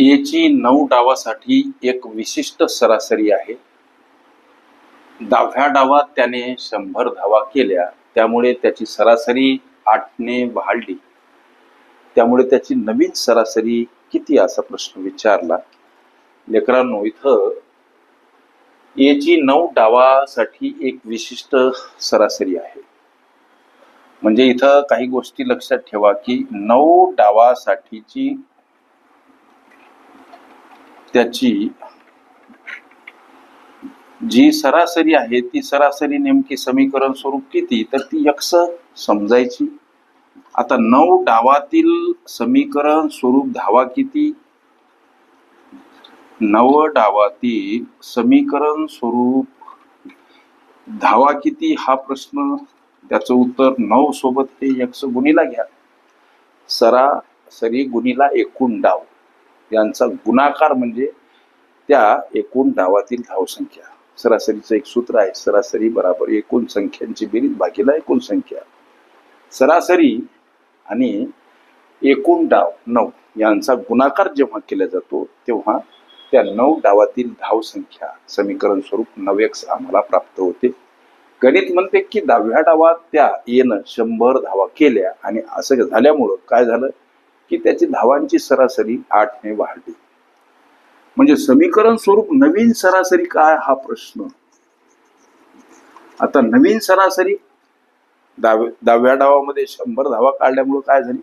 एची नऊ डावासाठी एक विशिष्ट सरासरी आहे. दहाव्या डावात त्याने शंभर धावा केल्या त्यामुळे त्याची सरासरी आठने वाढली. त्यामुळे त्याची नवीन सरासरी किती असा प्रश्न विचारला. लेकरांनो इथं एची नऊ डावासाठी एक विशिष्ट सरासरी आहे. म्हणजे इथं काही गोष्टी लक्षात ठेवा की नऊ डावासाठीची त्याची जी सरासरी आहे ती सरासरी नेमकी समीकरण स्वरूप किती? तर ती यक्ष समजायची. आता नऊ डावातील समीकरण स्वरूप धावा किती? नव डावातील समीकरण स्वरूप धावा किती? हा प्रश्न. त्याचं उत्तर नऊ सोबत हे यक्ष गुणीला घ्या. सरासरी गुणीला एकूण डाव. यांचा गुणाकार म्हणजे त्या एकूण डावातील धावसंख्या. सरासरीचं एक सूत्र आहे सरासरी बराबर एकूण संख्यांची बेरीज भागीला एकूण संख्या. सरासरी आणि एकूण डाव नऊ यांचा गुणाकार जेव्हा केला जातो तेव्हा त्या नऊ डावातील धावसंख्या समीकरण स्वरूप नवेक्स आम्हाला प्राप्त होते. गणित म्हणते की दहाव्या डावात त्या येणं शंभर धावा केल्या आणि असं झाल्यामुळं काय झालं? की त्याची धावांची सरासरी आठने वाढली. म्हणजे समीकरण स्वरूप नवीन सरासरी काय हा प्रश्न? आता नवीन सरासरी दहाव्या दहाव्या डावामध्ये शंभर धावा काढल्यामुळे काय झाली?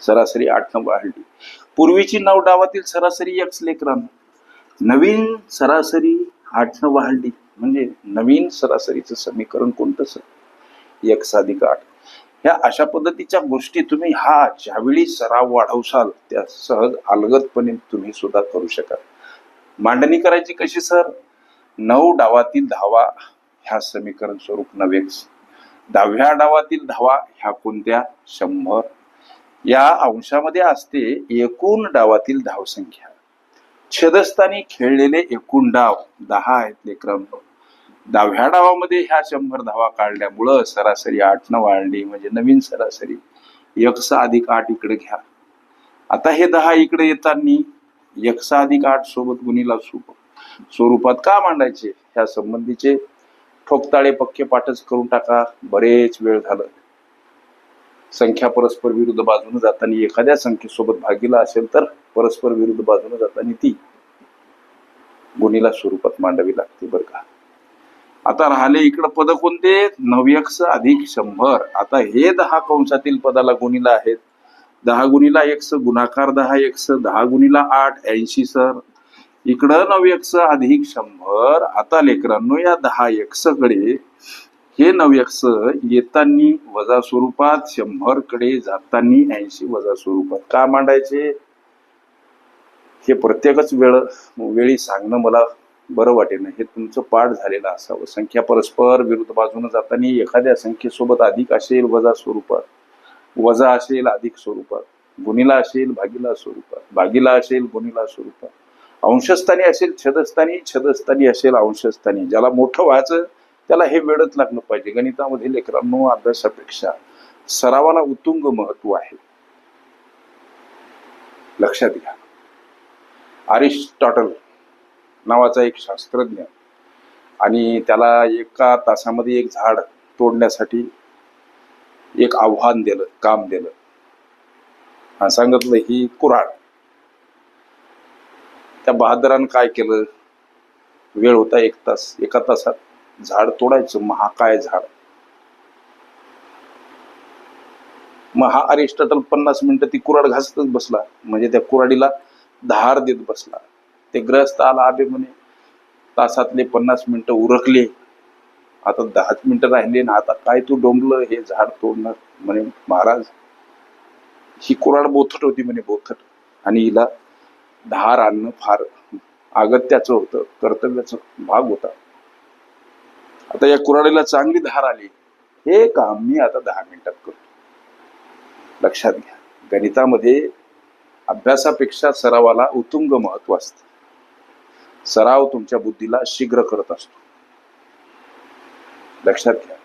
सरासरी आठ न वाढली. पूर्वीची नऊ डावातील सरासरी एक लेकरांना नवीन सरासरी आठ न वाढली. म्हणजे नवीन सरासरीचं समीकरण कोणतं सर एक साधिक आठ. ह्या अशा पद्धतीच्या गोष्टी तुम्ही हा ज्यावेळी सराव वाढवशाल त्या सहज अलगदपणे तुम्ही सुद्धा करू शकाल. मांडणी करायची कशी सर? नऊ डावातील धावा ह्या समीकरण स्वरूप नव्हे दहाव्या डावातील धावा ह्या कोणत्या? शंभर. या अंशामध्ये असते एकूण डावातील धावसंख्या. छेदस्थानी खेळलेले एकूण डाव दहा आहेत लेकरांनो. दहाव्या डावामध्ये ह्या शंभर धावा काढल्यामुळं सरासरी आठ न वाढली म्हणजे नवीन सरासरी एकशे अधिक आठ इकडे घ्या. आता हे दहा इकडे येताना एकशे अधिक आठ सोबत गुणीला सोबत स्वरूपात का मांडायचे? ह्या संबंधीचे ठोकताळे पक्के पाठच करून टाका. बरेच वेळ झालं. संख्या परस्पर विरुद्ध बाजूने जाताना एखाद्या संख्येसोबत भागीला असेल तर परस्पर विरुद्ध बाजूने जाताना ती गुणीला स्वरूपात मांडावी लागते बरं का. आता राहिले इकडं पद कोणते? नव्यक्ष अधिक शंभर. आता हे दहा कंसातील पदाला गुणीला आहेत. दहा गुणीला एकस गुणाकार दहा एकस दहा गुणीला आठ ऐंशी सर. इकडं नव्यक्ष अधिक शंभर. आता लेकरांनो या दहा एकसकडे हे नव्यक्ष येतानी वजा स्वरूपात शंभरकडे जातानी ऐंशी वजा स्वरूपात. का मांडायचे? हे प्रत्येकच वेळ वेळी सांगणं मला बरं वाटेल हे तुमचं पाठ झालेलं असावं. संख्या परस्पर विरुद्ध बाजूने जाताना एखाद्या संख्येसोबत अधिक असेल वजा स्वरूपात. वजा असेल अधिक स्वरूपात. गुणीला असेल भागीला स्वरूपात. भागीला असेल गुणीला स्वरूपात. अंशस्थानी असेल छदस्थानी छदस्थानी असेल अंशस्थानी. ज्याला मोठं व्हायचं त्याला हे वेळच लागलं पाहिजे. गणितामध्ये लेकरांनो अभ्यासापेक्षा सरावाला उत्तुंग महत्त्व आहे. लक्षात घ्या. अरिस्टॉटल नावाचा एक शास्त्रज्ञ. आणि त्याला एका तासामध्ये एक झाड तोडण्यासाठी एक आव्हान दिलं काम दिलं. आणि सांगितलं ही कुऱ्हाड. त्या बहादरानं काय केलं? वेळ होता एक तास एका तासात झाड तोडायचं महाकाय झाड? मग हा अरिस्टॉटल पन्नास मिनिटं ती कुऱ्हाड घासतच बसला. म्हणजे त्या कुऱ्हाडीला धार देत बसला. ते ग्रस्त आला आबे म्हणे तासातले पन्नास मिनिटं उरकले. आता दहाच मिनिटं राहिले ना आता काय तू डोंबलं हे झाड तोडणार म्हणे महाराज. ही कुऱ्हाड बोथट होती म्हणे बोथट. आणि हिला धार आणणं फार अगत्याचं होतं कर्तव्याचं भाग होता. आता या कुऱ्हाडीला चांगली धार आली. हे काम मी आता दहा मिनिटात करतो. लक्षात घ्या गणितामध्ये अभ्यासापेक्षा सरावाला उत्तुंग महत्त्व असतं. सराव तुमच्या बुद्धीला शीघ्र करत असतो. लक्षात घ्या.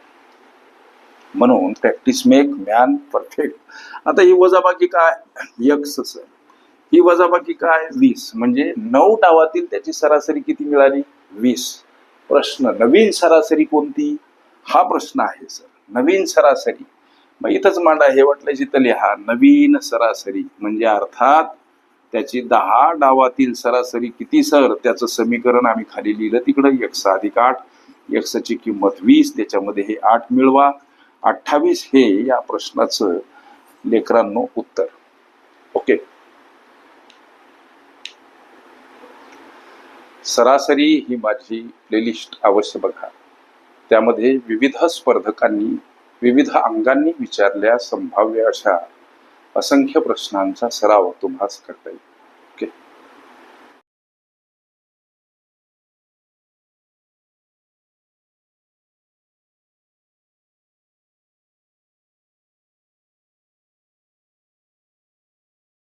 म्हणून प्रॅक्टिस मेक मॅन परफेक्ट आता ही वजाबाकी काय? यक्स ही वजाबाकी काय? वीस. म्हणजे नऊ डावातील त्याची सरासरी किती मिळाली? वीस. प्रश्न. नवीन सरासरी कोणती? हा प्रश्न आहे सर. नवीन सरासरी. मग इथंच मांडा. हे वाटलं जिथं लिहा. नवीन सरासरी. म्हणजे अर्थात त्याची दहा डावातील सरासरी किती सर त्याचं समीकरण आम्ही खाली लिहिलं तिकडं. एक्स अधिक आठ एक्सची किंमत वीस त्याच्यामध्ये हे आठ मिळवा. अठ्ठावीस हे या प्रश्नाचं लेकरांनो उत्तर. ओके. सरासरी ही माझी प्लेलिस्ट अवश्य बघा. त्यामध्ये विविध स्पर्धकांनी विविध अंगांनी विचारल्या संभाव्य अशा असंख्य प्रश्नांचा सराव तुम्हाला करता येईल.